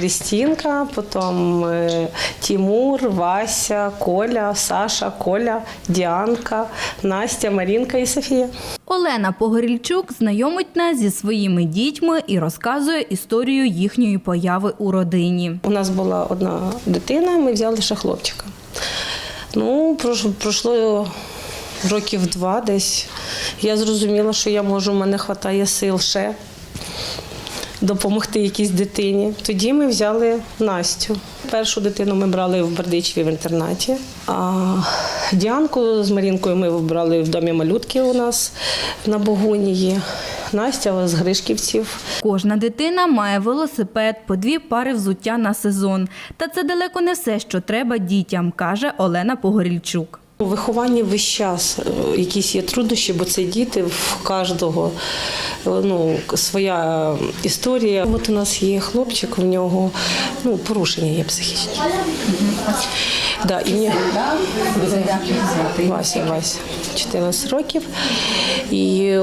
Крістінка, потім е, Тімур, Вася, Коля, Саша, Коля, Діанка, Настя, Марінка і Софія. Олена Погорільчук знайомить нас зі своїми дітьми і розказує історію їхньої появи у родині. У нас була одна дитина, ми взяли ще хлопчика. Ну, пройшло років два десь. Я зрозуміла, що я можу, в мене вистачає сил ще допомогти якійсь дитині. Тоді ми взяли Настю. Першу дитину ми брали в Бердичеві в інтернаті, а Діанку з Марінкою ми брали в домі малютки у нас на Богунії. Настя з Гришківців. Кожна дитина має велосипед, по дві пари взуття на сезон. Та це далеко не все, що треба дітям, каже Олена Погорільчук. У вихованні весь час е, якісь є труднощі, бо це діти в кожного е, ну, своя історія. От у нас є хлопчик, у нього ну, порушення є психічні. Да, і мені... Вася, Вася, 14 років. І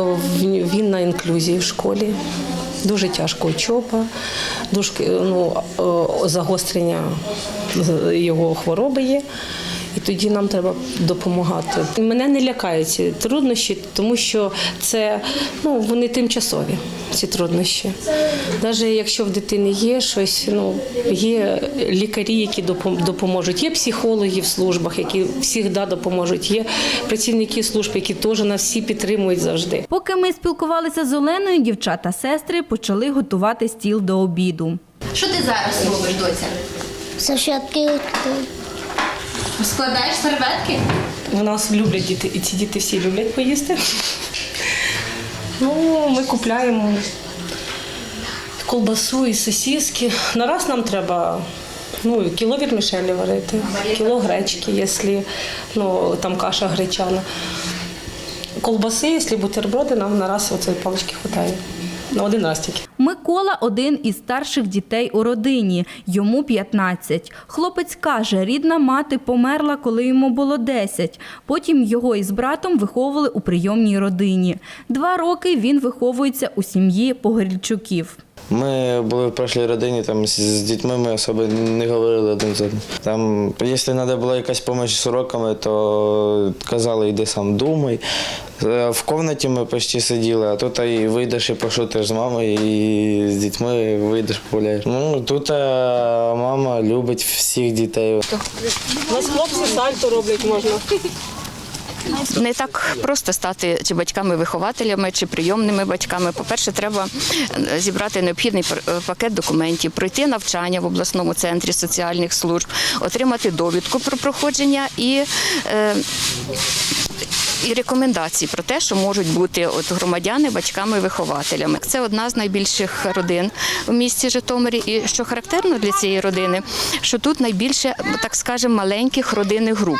він на інклюзії в школі. Дуже тяжко учоба, дуже ну, е, загострення його хвороби є. І тоді нам треба допомагати. Мене не лякають ці труднощі, тому що це ну вони тимчасові. Ці труднощі. Навіть якщо в дитини є щось, ну є лікарі, які допом- допоможуть, є психологи в службах, які завжди допоможуть. Є працівники служб, які теж нас всі підтримують завжди. Поки ми спілкувалися з Оленою, дівчата-сестри почали готувати стіл до обіду. Що ти зараз робиш, доця? Сашатки Складаєш серветки? У нас люблять діти, і ці діти всі люблять поїсти. Ну, ми купляємо колбасу і сосиски. На раз нам треба ну, кіло вірмішелі варити, кіло гречки, якщо ну, там каша гречана. Колбаси, якщо бутерброди, нам на раз оцеї палички вистачає. На один раз тільки. Микола один із старших дітей у родині. Йому 15. Хлопець каже, рідна мати померла, коли йому було 10. Потім його із братом виховували у прийомній родині. Два роки він виховується у сім'ї Погорільчуків. Ми були в прошлій родині, там з- дітьми ми особо не говорили один з одним. Там, якщо треба була якась допомога з уроками, то казали, йди сам думай. Е, В кімнаті ми почти сиділи, а тут і вийдеш і пошутиш з мамою, і з дітьми вийдеш погуляєш. Ну, тут е, мама любить всіх дітей. У нас хлопці сальто роблять можна. Не так просто стати чи батьками-вихователями, чи прийомними батьками. По-перше, треба е, зібрати необхідний е, пакет документів, пройти навчання в обласному центрі соціальних служб, отримати довідку про проходження і. Е, і рекомендації про те, що можуть бути от громадяни батьками-вихователями. Це одна з найбільших родин в місті Житомирі. І що характерно для цієї родини, що тут найбільше, так скажемо, маленьких родинних груп.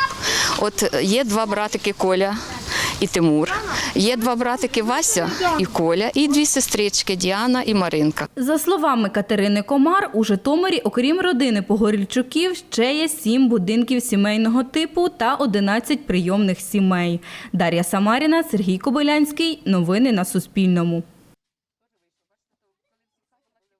От є два братики Коля і Тимур, є два братики Вася і Коля, і дві сестрички Діана і Маринка. За словами Катерини Комар, у Житомирі, окрім родини Погорільчуків, ще є сім будинків сімейного типу та 11 прийомних сімей. Дар'я Самаріна, Сергій Кобилянський. Новини на Суспільному.